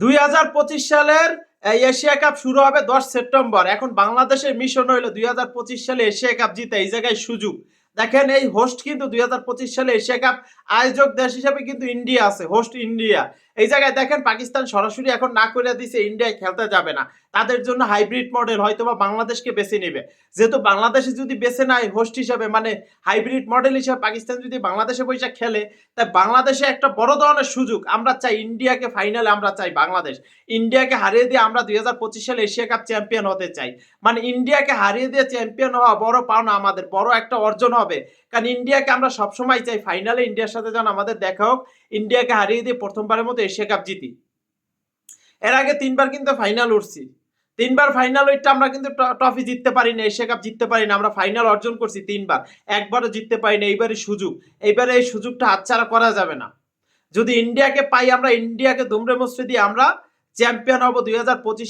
দুই হাজার পঁচিশ সালের এশিয়া কাপ শুরু হবে দশ সেপ্টেম্বর। এখন বাংলাদেশের মিশন হইল দুই হাজার পঁচিশ সালে এশিয়া কাপ জিতে, এই জায়গায় সুযোগ। দেখেন, এই হোস্ট কিন্তু দুই হাজার পঁচিশ সালে এশিয়া কাপ আয়োজক দেশ হিসাবে কিন্তু ইন্ডিয়া আছে হোস্ট ইন্ডিয়া। এই জায়গায় দেখেন, পাকিস্তান সরাসরি এখন না করে দিছে, ইন্ডিয়ায় খেলতে যাবে না। তাদের জন্য হাইব্রিড মডেল হয়তো বা বাংলাদেশকে বেছে নেবে। যেহেতু বাংলাদেশে যদি বেছে নেয় হোস্ট হিসাবে মানে হাইব্রিড মডেল হিসাবে পাকিস্তান যদি বাংলাদেশে বৈশাখ খেলে তাই বাংলাদেশে একটা বড় ধরনের সুযোগ। আমরা চাই ইন্ডিয়াকে ফাইনালে আমরা চাই বাংলাদেশ। ইন্ডিয়াকে হারিয়ে দিয়ে আমরা দুই হাজার পঁচিশ সালে এশিয়া কাপ চ্যাম্পিয়ন হতে চাই। মানে ইন্ডিয়াকে হারিয়ে দিয়ে চ্যাম্পিয়ন হওয়া বড় পাওনা আমাদের, বড় একটা অর্জন হবে। কারণ ইন্ডিয়াকে আমরা সবসময় চাই ফাইনালে ইন্ডিয়ার সাথে যেন আমাদের দেখা হোক, ইন্ডিয়াকে হারিয়ে দিয়ে প্রথমবারের মতো এশিয়া কাপ জিতি। এর আগে তিনবার কিন্তু ফাইনাল উঠছি। তিনবার ফাইনাল ওইটা আমরা কিন্তু ট্রফি জিততে পারি না এশিয়া কাপ জিততে পারি না আমরা ফাইনাল অর্জন করছি তিনবার। একবারও জিততে পারি না এইবারই সুযোগ। এইবারে এই সুযোগটা হাতছাড়া করা যাবে না। যদি ইন্ডিয়াকে পাই, আমরা ইন্ডিয়াকে দুমড়ে মুচড়ে দিয়ে আমরা চ্যাম্পিয়ন হব দুই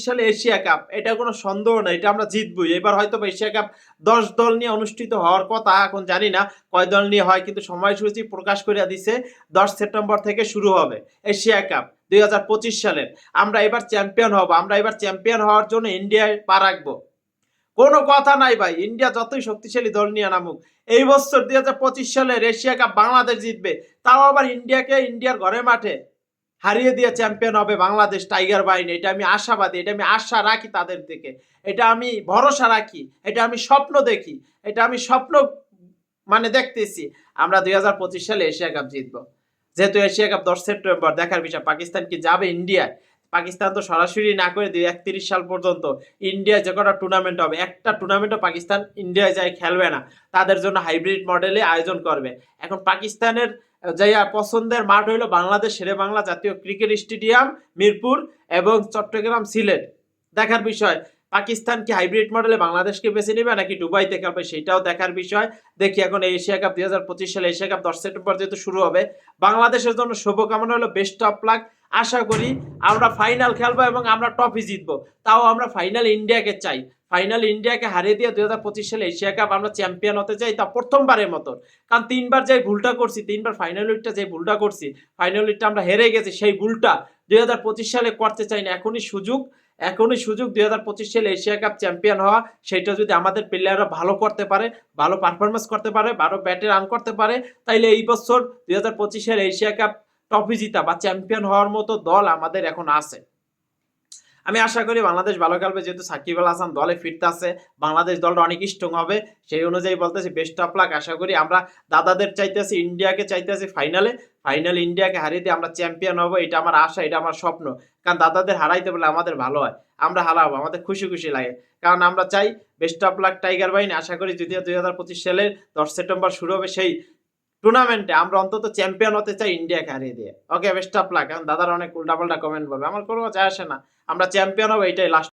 সালে এশিয়া কাপ। এটা কোনো সন্দেহ নেই এটা আমরা জিতবই। এবার হয়তো এশিয়া কাপ দশ দল নিয়ে অনুষ্ঠিত হওয়ার কথা, এখন জানি না কয় দল নিয়ে হয়, কিন্তু সময়সূচি প্রকাশ করে দিছে দশ সেপ্টেম্বর থেকে শুরু হবে এশিয়া কাপ দুই হাজার পঁচিশ সালের আমরা এবার চ্যাম্পিয়ন হব, আমরা এবার চ্যাম্পিয়ন হওয়ার জন্য ইন্ডিয়ায় পা রাখব। কোনো কথা নাই ভাই, ইন্ডিয়া যতই শক্তিশালী দল নিয়ে নামুক, এই বছর দুই হাজার পঁচিশ সালের এশিয়া কাপ বাংলাদেশ জিতবে, তাও আবার ইন্ডিয়াকে ইন্ডিয়ার ঘরে মাঠে হারিয়ে দিয়ে চ্যাম্পিয়ন হবে বাংলাদেশ টাইগার বাহিনী। এটা আমি আশাবাদী, এটা আমি আশা রাখি তাদের থেকে। এটা আমি ভরসা রাখি, এটা আমি স্বপ্ন দেখি, এটা আমি স্বপ্ন মানে দেখতেছি। আমরা দুই হাজার পঁচিশ সালে এশিয়া কাপ জিতবো। যেহেতু এশিয়া কাপ দশ সেপ্টেম্বর, দেখার বিষয়, পাকিস্তান কি যাবে ইন্ডিয়ায়? পাকিস্তান তো সরাসরি না করে দিয়ে একত্রিশ সাল পর্যন্ত ইন্ডিয়া যে কটা টুর্নামেন্ট হবে, একটা টুর্নামেন্টও পাকিস্তান ইন্ডিয়ায় যায় খেলবে না। তাদের জন্য হাইব্রিড মডেলে আয়োজন করবে। এখন পাকিস্তানের যে পছন্দের মাঠ হইল বাংলাদেশ শেরে বাংলা জাতীয় ক্রিকেট স্টেডিয়াম, মিরপুর এবং চট্টগ্রাম, সিলেট। দেখার বিষয়, পাকিস্তান কি হাইব্রিড মডেলে বাংলাদেশকে বেছে নেবে নাকি দুবাইতে খেলবে সেটাও দেখার বিষয়। দেখি এখন এশিয়া কাপ দুই হাজার পঁচিশ সালে এশিয়া কাপ দশ সেপ্টেম্বর যেহেতু শুরু হবে, বাংলাদেশের জন্য শুভকামনা হলো বেস্ট অফ লাক আশা করি আমরা ফাইনাল খেলব এবং আমরা ট্রফি জিতবো। তাও আমরা ফাইনাল ইন্ডিয়াকে চাই। ফাইনাল ইন্ডিয়াকে হারিয়ে দিয়ে দুই হাজার পঁচিশ সালে এশিয়া কাপ আমরা চ্যাম্পিয়ন হতে চাই তা প্রথমবারের মতো। কারণ তিনবার যে ভুলটা করছি, তিনবার ফাইনাল উইকটা যে ভুলটা করছি ফাইনাল উইকটা আমরা হেরে গেছি, সেই ভুলটা দুই হাজার পঁচিশ সালে করতে চাই না। এখনই সুযোগ এখনই সুযোগ দুই হাজার পঁচিশ সালে এশিয়া কাপ চ্যাম্পিয়ন হওয়া, সেটা যদি আমাদের প্লেয়াররা ভালো করতে পারে, ভালো পারফরমেন্স করতে পারে, ভালো ব্যাটে রান করতে পারে, তাইলে এই বছর দুই হাজার পঁচিশ সালে এশিয়া কাপ ট্রফি জিতা বা চ্যাম্পিয়ন হওয়ার মতো দল আমাদের এখন আছে। আমি আশা করি বাংলাদেশ ভালো খেলবে, যেহেতু সাকিব আল হাসান দলে ফিরতে আছে, বাংলাদেশ দলটা অনেক স্ট্রং হবে, সেই অনুযায়ী বলতেছি বেস্ট অফ লাক আশা করি আমরা দাদাদের চাইতেছি, ইন্ডিয়াকে চাইতেছি ফাইনালে ফাইনাল ইন্ডিয়াকে হারিয়ে দিয়ে আমরা চ্যাম্পিয়ন হব, এটা আমার আশা, এটা আমার স্বপ্ন। কারণ দাদাদের হারাইতে বলে আমাদের ভালো হয়, আমরা হারাবো, আমাদের খুশি খুশি লাগে। কারণ আমরা চাই বেস্ট অফ লাক টাইগার বাহিনী আশা করি যদি দুই সালের দশ সেপ্টেম্বর শুরু হবে সেই টুর্নামেন্টে আমরা অন্তত চ্যাম্পিয়ন হতে চাই ইন্ডিয়াকে হারিয়ে দিয়ে। ওকে বেস্ট অফ লাক দাদার অনেক উল্টাপাল্টা কমেন্ট বলবে। আমার কোনো চাই আসে না। আমরা চ্যাম্পিয়ন হব এটাই লাস্ট